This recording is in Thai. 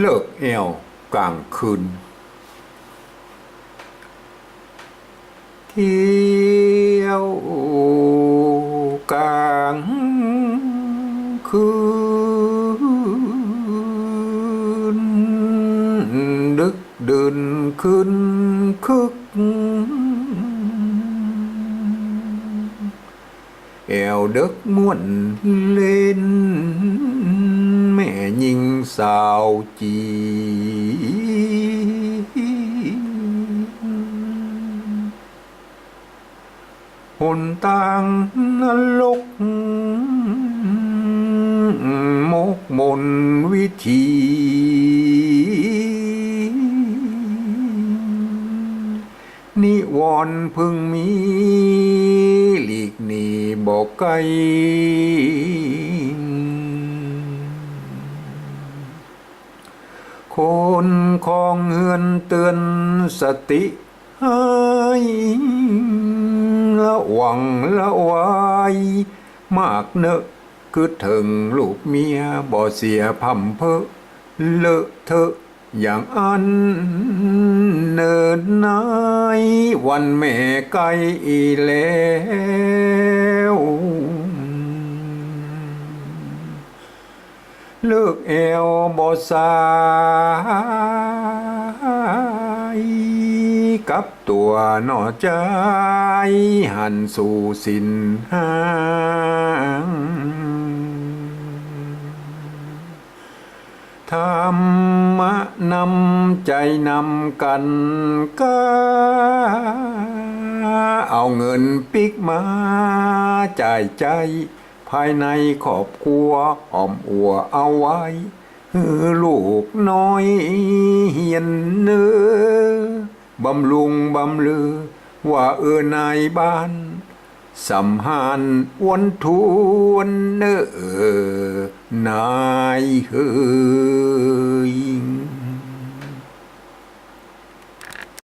เลิกแอวกลางคืน เที่ยวกลางคืน ดึกเดินขึ้นคึกแอวเสาวจีหนตางนรกมกมนวิธี นิวรณ์พึงมี หลีกหนีบอกไกล คนของเฮือนเตือนสติให้ระวังระวายมากเนอะคือถึงลูกเมียบ่เสียพำเพอเลอะเทอะอย่างอันเนินนายวันแม่ไกลอีแล้วเลิกแอวบ่สา กับตัวหนอใจ หันสู่สินหางธรรมะนำใจนำกันกาเอาเงินปิกมาจ่ายใจ ภายในครอบครัวอ่อมอัวเอาไว้ ลูกน้อยเฮียนเนื้อ บำลุงบำลือ ว่าเออนายบ้านสำหานวันทวนเนอนายเฮอ